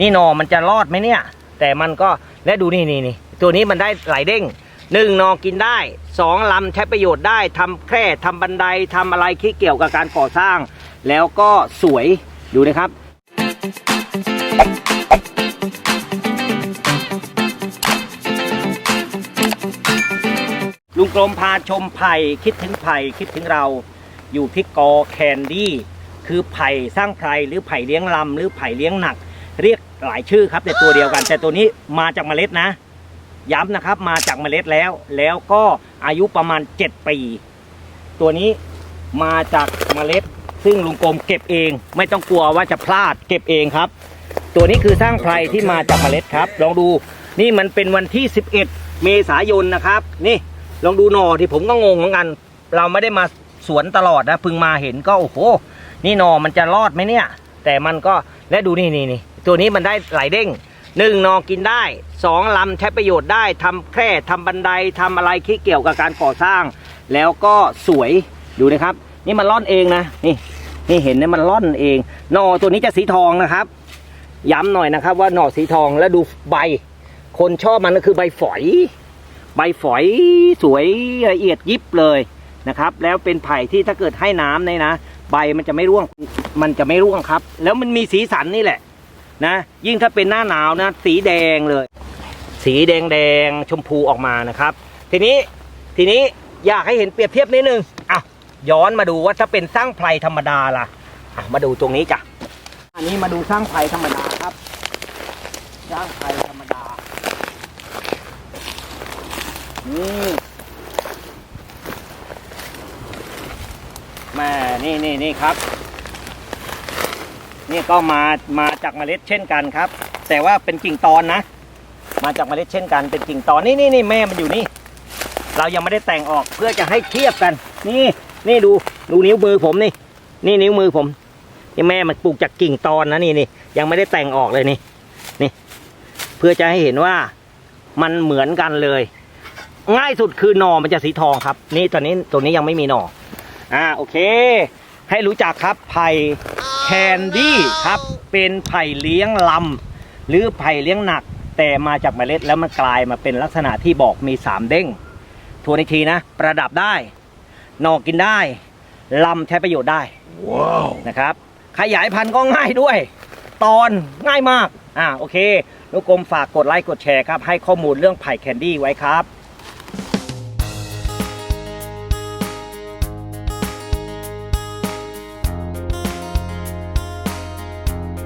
นี่หนอมันจะรอดไหมเนี่ย แต่มันก็และดูนี่นี่นี่ตัวนี้มันได้หลายเด้งหนึ่งนอกินได้สองลำใช้ประโยชน์ได้ทำแคร่ทำบันไดทำอะไรที่เกี่ยวกับการก่อสร้าง แล้วก็สวยดูนะครับลุงกรมพาชมไผ่คิดถึงไผ่คิดถึงเรา อยู่ที่กอแคนดี้คือไผ่สร้างไผ่หรือไผ่เลี้ยงลำหรือไผ่เลี้ยงหนัก เรียกหลายชื่อครับแต่ตัวเดียวกัน แต่ตัวนี้มาจากเมล็ดนะ ย้ำนะครับมาจากเมล็ดแล้ว แล้วก็อายุประมาณ 7 ปี ตัวนี้มาจากเมล็ด ซึ่งลุงกรมเก็บเอง ไม่ต้องกลัวว่าจะพลาดเก็บเองครับ ตัวนี้คือสร้างไพรที่มาจากเมล็ดครับ ลองดูนี่มันเป็นวันที่ 11 เมษายนนะครับ นี่ลองดูหน่อที่ผมก็งงเหมือนกัน เราไม่ได้มาสวนตลอดนะเพิ่งมาเห็นก็โอ้โหนี่หน่อมันจะรอดไหมเนี่ย แต่มันก็และดูนี่นี่นี่ตัวนี้มันได้หลายเด้งหนึ่งนอกินได้สองลำใช้ประโยชน์ได้ทำแคร่ทำบันไดทำอะไรที่เกี่ยวกับการก่อสร้าง แล้วก็สวยดูนะครับ นี่มันร่อนเองนะนี่นี่เห็นนะมันร่อนเองหน่อตัวนี้จะสีทองนะครับ ย้ำหน่อยนะครับว่าหน่อสีทองแล้วดูใบ คนชอบมันก็คือใบฝอย ใบฝอยสวยละเอียดยิบเลยนะครับ แล้วเป็นไผ่ที่ถ้าเกิดให้น้ำเนี่ยนะ ใบมันจะไม่ร่วง มันจะไม่ร่วงครับ แล้วมันมีสีสันนี่แหละ นะ ยิ่งถ้าเป็นหน้าหนาวนะ สีแดงเลย สีแดงแดงชมพูออกมานะครับ ทีนี้ทีนี้อยากให้เห็นเปรียบเทียบนิดนึงอะย้อนมาดูว่าถ้าเป็นสร้างไพรธรรมดาล่ะอะมาดูตรงนี้จ้ะอันนี้มาดูสร้างไพรธรรมดาครับสร้างไพรธรรมดานี่แม่นี่นี่นี่ครับ นี่ก็มามาจากเมล็ดเช่นกันครับ แต่ว่าเป็นกิ่งตอนนะ มาจากเมล็ดเช่นกัน เป็นกิ่งตอนนี่นี่นี่แม่มันอยู่นี่ เรายังไม่ได้แต่งออกเพื่อจะให้เทียบกัน นี่นี่ดูดูนิ้วมือผมนี่ นี่นิ้วมือผมนี่แม่มันปลูกจากกิ่งตอนนะนี่นี่ยังไม่ได้แต่งออกเลยนี่นี่ เพื่อจะให้เห็นว่ามันเหมือนกันเลย ง่ายสุดคือหนอมันจะสีทองครับ นี่ตอนนี้ตัวนี้ยังไม่มีหนออ่าโอเค ให้รู้จักครับไผ่แคนดี้ครับเป็นไผ่เลี้ยงลำหรือไผ่เลี้ยงหนัก แต่มาจากเมล็ดแล้วมันกลายมาเป็นลักษณะที่บอกมีสามเด้งทวนอีกทีนะ ประดับได้หนอกินได้ลำใช้ประโยชน์ได้ว้าวนะครับ ขยายพันธุ์ก็ง่ายด้วย ตอนง่ายมาก อ่าโอเค ลูกกลมฝากกดไลค์กดแชร์ครับ ให้ข้อมูลเรื่องไผ่แคนดี้ไว้ครับ